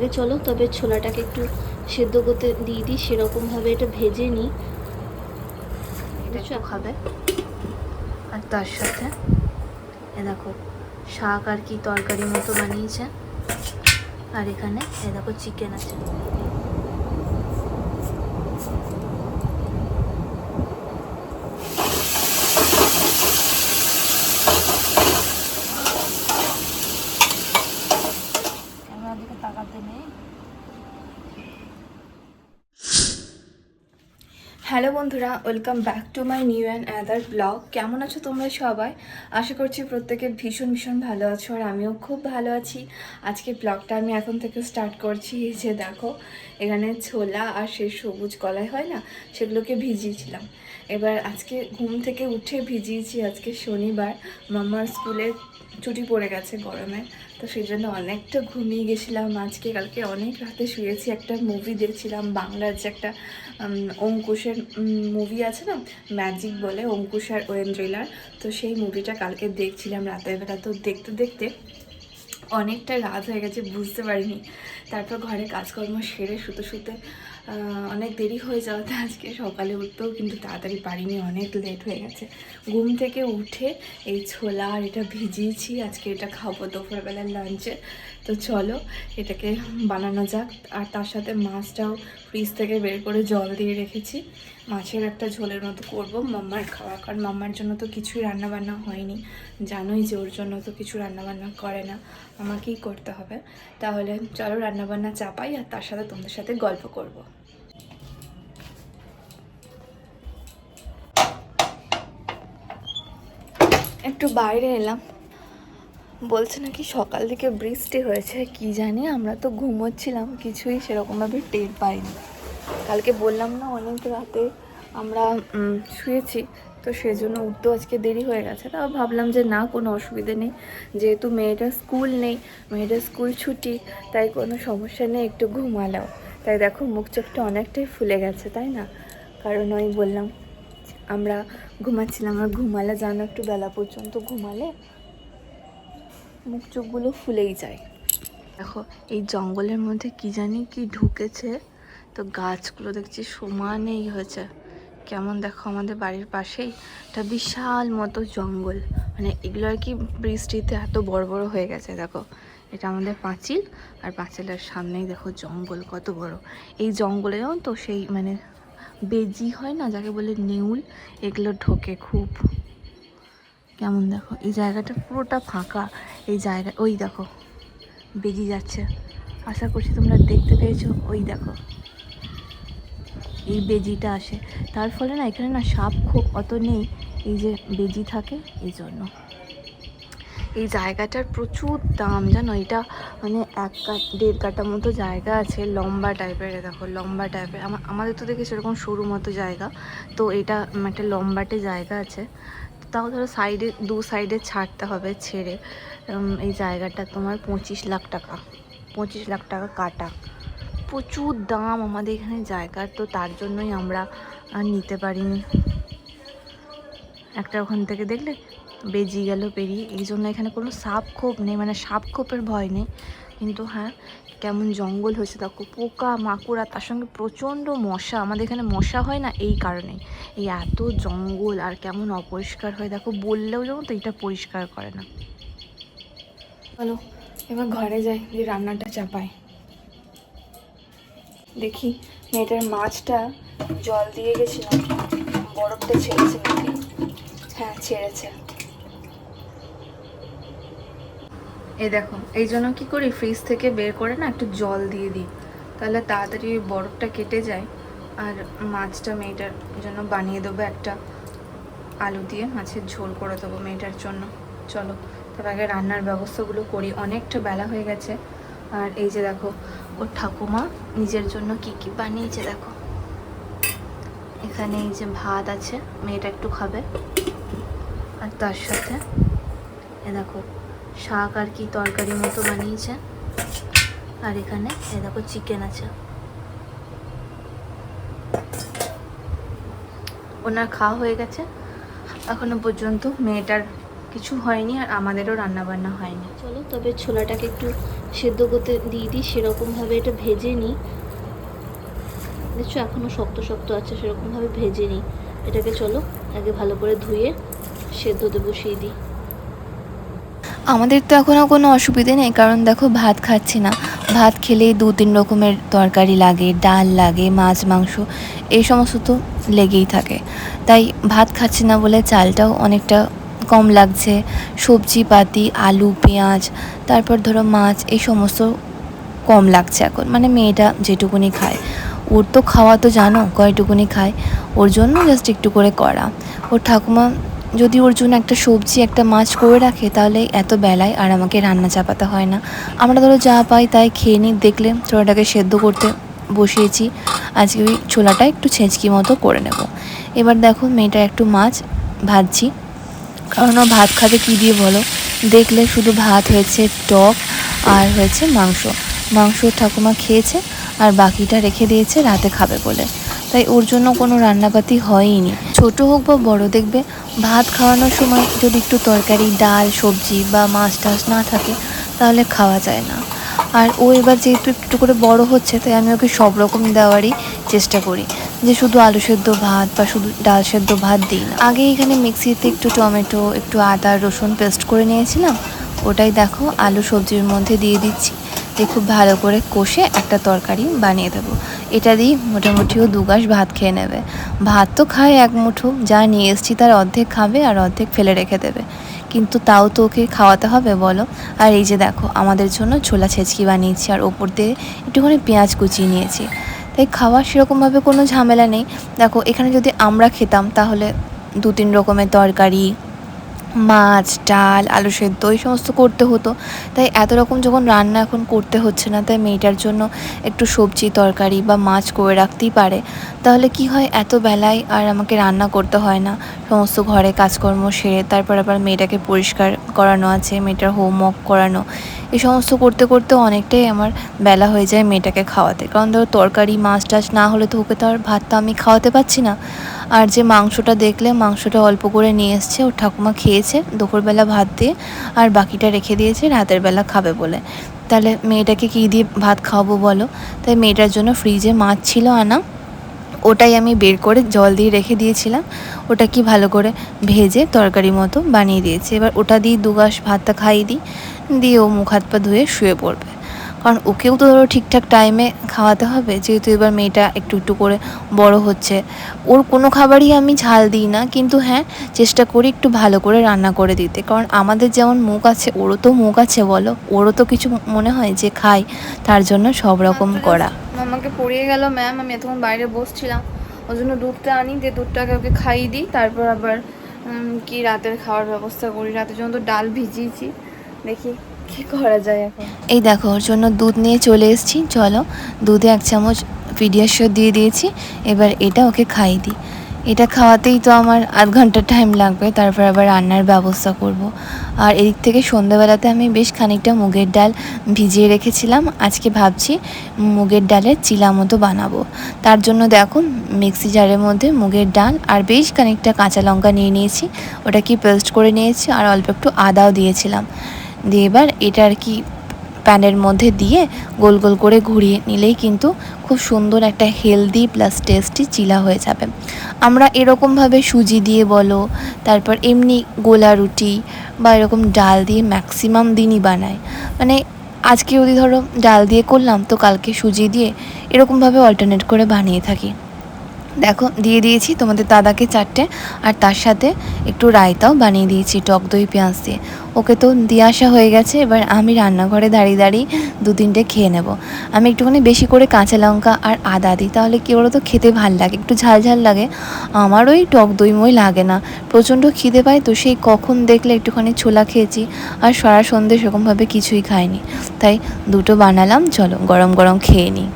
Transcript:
আগে চলো তবে ছোলাটাকে একটু সেদ্ধ করতে দিয়ে দিই সেরকমভাবে এটা ভেজে নিই। এটা খাবে। আর তার সাথে এ দেখো শাক আর কি তরকারি মতো বানিয়েছে। আর এখানে এ দেখো চিকেন আছে। বন্ধুরা welcome back to my new and other blog কেমন আছো তোমরা সবাই? আশা করছি প্রত্যেকে ভীষণ ভীষণ ভালো আছো আর আমিও খুব ভালো আছি। আজকে ব্লগটা আমি এখন থেকে স্টার্ট করছি। এই যে দেখো, এখানে ছোলা আর সে সবুজ কলাই, হয় না? সেগুলোকে ভিজিয়েছিলাম। এবার আজকে ঘুম থেকে উঠে ভিজিয়েছি আজকে শনিবার। মামার স্কুলে ছুটি পড়ে গেছে গরমে, তো সেই জন্য অনেকটা ঘুমিয়ে গেছিলাম। আজকে কালকে অনেক রাতে শুয়েছি, একটা মুভি দেখছিলাম, বাংলার যে একটা অঙ্কুশের মুভি আছে না? ম্যাজিক বলে, অঙ্কুশ আর ওয়েন্দ্রিলার তো সেই মুভিটা কালকে দেখছিলাম রাতের বেলা। তো দেখতে দেখতে অনেকটা রাত হয়ে গেছে, বুঝতে পারিনি। তারপর ঘরে কাজকর্ম সেরে শুতে শুতে অনেক দেরি হয়ে যাওয়াতে আজকে সকালে উঠতেও কিন্তু তাড়াতাড়ি পারিনি, অনেক লেট হয়ে গেছে। ঘুম থেকে উঠে এই ছোলা আর এটা ভিজিয়েছি, আজকে এটা খাব দুপুরবেলার লাঞ্চে তো চলো, এটাকে বানানো যাক। আর তার সাথে মাছটাও ফ্রিজ থেকে বের করে জল দিয়ে রেখেছি। মাছের একটা ঝোলের মতো করব, মাম্মার খাওয়া। কারণ মাম্মার জন্য তো কিছুই রান্নাবান্না হয়নি। জানোই যে ওর জন্য তো কিছু রান্নাবান্না করে না। আমাকেই করতে হবে। তাহলে চলো রান্নাবান্না চাপাই, আর তার সাথে তোমাদের সাথে গল্প করব। একটু বাইরে এলাম। বলছে নাকি সকাল থেকে বৃষ্টি হয়েছে, কি জানি? আমরা তো ঘুমোচ্ছিলাম, কিছুই সেরকমভাবে টের পাইনি। কালকে বললাম না, অনেক রাতে আমরা শুয়েছি, তো সেজন্য উঠতেও আজকে দেরি হয়ে গেছে। তাও ভাবলাম যে না, কোনো অসুবিধে নেই। যেহেতু মেয়েটার স্কুল নেই মেয়েটার স্কুল ছুটি, তাই কোনো সমস্যা নেই, একটু ঘুমালাও তাই দেখো, মুখ চোখটা অনেকটাই ফুলে গেছে, তাই না? কারণ ওই বললাম আমরা ঘুমাচ্ছিলাম আর ঘুমালে জানো একটু বেলা পর্যন্ত ঘুমালে মুখ চোখগুলো ফুলেই যায়। দেখো, এই জঙ্গলের মধ্যে কি জানি কি ঢুকেছে, তো গাছগুলো দেখছি সমানেই হয়েছে। কেমন দেখো আমাদের বাড়ির পাশেই একটা বিশাল মতো জঙ্গল। মানে এগুলো আর কি বৃষ্টিতে এত বড় বড় হয়ে গেছে, দেখো। এটা আমাদের পাঁচিল, আর পাঁচিলের সামনেই দেখো জঙ্গল কত বড়। এই জঙ্গলেও তো সেই মানে বেজি হয় না, যাকে বলে নেউল, এগুলো ঢোকে খুব। কেমন দেখো, এই জায়গাটা পুরোটা ফাঁকা। এই জায়গা, ওই দেখো, বেজি যাচ্ছে। আশা করছি তোমরা দেখতে পেয়েছ, ওই দেখো। এই বেজিটা আসে। তার ফলে না, এখানে না সাপ খুব অত নেই, এই যে বেজি থাকে, এই জন্য। এই জায়গাটার প্রচুর দাম, জানো? এটা মানে এক কাঠ, দেড় কাটা মতো জায়গা আছে, লম্বা টাইপের দেখো, লম্বা টাইপের আমাদের তো দেখি সেরকম সরু মতো জায়গা। তো এটা একটা লম্বাটে জায়গা আছে। তাও ধরো সাইডে দু সাইডে ছাড়তে হবে ছেড়ে। এই জায়গাটা তোমার পঁচিশ লাখ টাকা। পঁচিশ লাখ টাকা কাটা। প্রচুর দাম আমাদের এখানে জায়গার, তো তার জন্যই আমরা নিতে পারিনি। একটা ওখান থেকে দেখলে বেজি গেল পেরিয়ে। এই জন্য এখানে কোনো সাপ খোপ নেই মানে সাপ খোপের ভয় নেই। কিন্তু হ্যাঁ কেমন জঙ্গল হয়েছে দেখো, পোকা, মাকুড়া, তার সঙ্গে প্রচণ্ড মশা। আমাদের এখানে মশা হয় না এই কারণে এই এত জঙ্গল আর কেমন অপরিষ্কার হয় দেখো, বললেও যেমন তো এটা পরিষ্কার করে না। চলো, এবার ঘরে যাই যে রান্নাটা চাপাই। দেখি, মেয়েটার মাছটা জল দিয়ে গেছিলাম বরফটা ছেড়েছে হ্যাঁ ছেড়েছে। এই দেখো, এই জন্য কি করি ফ্রিজ থেকে বের করে না একটু জল দিয়ে দিই। তাহলে তাড়াতাড়ি ওই বরফটা কেটে যায়, আর মাছটা মেয়েটার জন্য বানিয়ে দেবো একটা আলু দিয়ে, মাছের ঝোল করে দেবো মেয়েটার জন্য। চলো, তার আগে রান্নার ব্যবস্থাগুলো করি, অনেকটা বেলা হয়ে গেছে। আর এই যে দেখো, ওর ঠাকুমা নিজের জন্য কি কি বানিয়েছে দেখো। এখানে এই যে ভাত আছে, মেয়েটা একটু খাবে। আর তার সাথে এ দেখো শাক আর কি তরকারি মতো বানিয়েছে। আর এখানে দেখো চিকেন আছে। ওনার খাওয়া হয়ে গেছে। এখনও পর্যন্ত মেয়েটার কিছু হয়নি আর আমাদেরও রান্না বান্না হয়নি। চলো, তবে ছোলাটাকে একটু সেদ্ধ করতে দিয়ে দিই, সেরকমভাবে এটা ভেজে নিই। দেখছ এখনও শক্ত শক্ত আছে, সেরকমভাবে ভেজে নিই। এটাকে চলো, আগে ভালো করে ধুয়ে সেদ্ধতে বসিয়ে দিই। আমাদের তো এখনও কোনো অসুবিধে নেই, কারণ দেখো ভাত খাচ্ছি না। ভাত খেলেই দু তিন রকমের তরকারি লাগে, ডাল লাগে, মাছ, মাংস, এই সমস্ত তো লেগেই থাকে। তাই ভাত খাচ্ছি না বলে চালটাও অনেকটা কম লাগছে। সবজি পাতি, আলু, পেঁয়াজ, তারপর ধরো মাছ, এই সমস্ত কম লাগছে এখন। মানে মেয়েটা যেটুকুনি খায়। ওর তো খাওয়া তো জানো, কয়টুকুনি খায়। ওর জন্য জাস্ট একটু করে করা ওর ঠাকুমা যদি ওর জন্য একটা সবজি, একটা মাছ করে রাখে, তাহলে এত বেলায় আর আমাকে রান্না চাপাতে হয় না। আমরা ধরো যা পাই তাই খেয়ে নিই, দেখলে ছোলাটাকে সেদ্ধ করতে বসিয়েছি। আজকে ওই ছোলাটা একটু ছেঁচকি মতো করে নেব। এবার দেখো মেয়েটা একটু মাছ ভাজছি। কারণ ও ভাত খাবে কী দিয়ে বলো? দেখলে শুধু ভাত হয়েছে টক আর হয়েছে মাংস। মাংস ঠাকুমা খেয়েছে আর বাকিটা রেখে দিয়েছে, রাতে খাবে বলে। তাই ওর জন্য কোনো রান্নাপাতি হয়ইনি। ছোট হোক বা বড় দেখবে, ভাত খাওয়ানোর সময় যদি একটু তরকারি, ডাল, সবজি বা মাছ টাছ না থাকে, তাহলে খাওয়া যায় না। আর ও এবার যেহেতু একটু করে বড় হচ্ছে, তাই আমি ওকে সব রকম দেওয়ারই চেষ্টা করি। যে শুধু আলু সেদ্ধ ভাত বা শুধু ডাল সেদ্ধ ভাত দিই না। আগে এখানে মিক্সিতে একটু টমেটো, একটু আদা, রসুন পেস্ট করে নিয়েছিলাম। ওটাই দেখো আলু সবজির মধ্যে দিয়ে দিচ্ছি। দিয়ে খুব ভালো করে কষে একটা তরকারি বানিয়ে দেবো। এটা দিয়েই মোটামুটিও দু গাছ ভাত খেয়ে নেবে। ভাত তো খায় এক মুঠো, যা নিয়ে এসছি তার অর্ধেক খাবে আর অর্ধেক ফেলে রেখে দেবে। কিন্তু তাও তো ওকে খাওয়াতে হবে, বলো? আর এই যে দেখো, আমাদের জন্য ছোলা ছেঁচকি বানিয়েছি আর ওপর দিয়ে একটুখানি পেঁয়াজ কুচিয়ে নিয়েছি। তাই খাওয়ার সেরকমভাবে কোনো ঝামেলা নেই। দেখো, এখানে যদি আমরা খেতাম তাহলে দু তিন রকমের তরকারি মাছ, ডাল, আলু সেদ্ধ, এই সমস্ত করতে হতো। তাই এত রকম যখন রান্না এখন করতে হচ্ছে না, তাই মেয়েটার জন্য একটু সবজি তরকারি বা মাছ করে রাখতেই পারে। তাহলে কি হয়? এত বেলায় আর আমাকে রান্না করতে হয় না। সমস্ত ঘরে কাজকর্ম সেরে তারপর আবার মেয়েটাকে পরিষ্কার করানো আছে, মেয়েটার হোমওয়ার্ক করানো। এই সমস্ত করতে করতে অনেকটাই আমার বেলা হয়ে যায় মেয়েটাকে খাওয়াতে। কারণ ধরো তরকারি, মাছ টাছ না হলে তো ওকে তো আর ভাতটা আমি খাওয়াতে পারছি না। আর যে মাংসটা দেখলে, মাংসটা অল্প করে নিয়ে এসছে। ওর ঠাকুমা খেয়েছে, দুপুরবেলা ভাত দিয়ে, আর বাকিটা রেখে দিয়েছে, রাতের বেলা খাবে বলে। তাহলে মেয়েটাকে কী দিয়ে ভাত খাওয়াবো বলো? তাই মেয়েটার জন্য ফ্রিজে মাছ ছিল আনা। ওটাই আমি বের করে জল দিয়ে রেখে দিয়েছিলাম। ওটা কি ভালো করে ভেজে তরকারি মতো বানিয়ে দিয়েছি। এবার ওটা দিয়ে দু গাছ ভাতটা খাইয়ে দিই। দিয়ে ও মুখ হাত পা ধুয়ে শুয়ে পড়বে। কারণ ওকেও তো ধরো ঠিকঠাক টাইমে খাওয়াতে হবে যেহেতু এবার মেয়েটা একটু একটু করে বড় হচ্ছে। ওর কোনো খাবারই আমি ঝাল দিই না কিন্তু হ্যাঁ চেষ্টা করি একটু ভালো করে রান্না করে দিতে। কারণ আমাদের যেমন মুখ আছে ওরও তো মুখ আছে বলো ওরও তো কিছু মনে হয় যে খাই তার জন্য সব রকম করা। আমাকে পড়িয়ে গেল ম্যাম আমি এতক্ষণ বাইরে বসছিলাম। ওই জন্য দুধটা আনি দিয়ে দুধটাকে ওকে খাইয়ে দিই তারপর আবার কি রাতের খাওয়ার ব্যবস্থা করি। রাতের জন্য তো ডাল ভিজিয়েছি দেখি। কি করা যায় এখন? এই দেখো, ওর জন্য দুধ নিয়ে চলে এসেছি। চলো, দুধে এক চামচ পিডিয়াশোর দিয়ে দিয়েছি। এবার এটা ওকে খাইয়ে দিই। এটা খাওয়াতেই তো আমার আধ ঘণ্টা টাইম লাগবে। তারপর আবার রান্নার ব্যবস্থা করব। আর এদিক থেকে সন্ধ্যাবেলাতে আমি বেশ খানিকটা মুগের ডাল ভিজিয়ে রেখেছিলাম। আজকে ভাবছি মুগের ডালের চিলা মতো বানাবো। তার জন্য দেখো, মিক্সি জারের মধ্যে মুগের ডাল আর বেশ খানিকটা কাঁচা লঙ্কা নিয়ে নিয়েছি। ওটা কি পেস্ট করে নিয়েছি আর অল্প একটু আদাও দিয়েছিলাম। দিয়ে এবার এটা আর কি প্যানের মধ্যে দিয়ে গোল গোল করে ঘুরিয়ে নিলেই কিন্তু খুব সুন্দর একটা হেলদি প্লাস টেস্টি চিলা হয়ে যাবে। আমরা এরকমভাবে সুজি দিয়ে বলো, তারপর এমনি গোলা রুটি বা এরকম ডাল দিয়ে ম্যাক্সিমাম দিনই বানাই। মানে আজকে যদি ধরো ডাল দিয়ে করলাম, তো কালকে সুজি দিয়ে এরকমভাবে অল্টারনেট করে বানিয়ে থাকি। দেখো, দিয়ে দিয়েছি তোমাদের দাদাকে চারটে, আর তার সাথে একটু রায়তাও বানিয়ে দিয়েছি, টক দই, পেঁয়াজ দিয়ে। ওকে তো দিয়ে আসা হয়ে গেছে, এবার আমি রান্নাঘরে দাঁড়িয়ে দাঁড়িয়ে দু তিনটে খেয়ে নেব। আমি একটুখানি বেশি করে কাঁচা লঙ্কা আর আদা দিই, তাহলে কী বলো তো খেতে ভালো লাগে, একটু ঝাল ঝাল লাগে। আমার ওই টক দইময় লাগে না, প্রচণ্ড খিদে পায়, তো সেই কখন দেখলে একটুখানি ছোলা খেয়েছি, আর সারা সন্ধে সেরকমভাবে কিছুই খাইনি। তাই দুটো বানালাম, চলো গরম গরম খেয়ে নিই।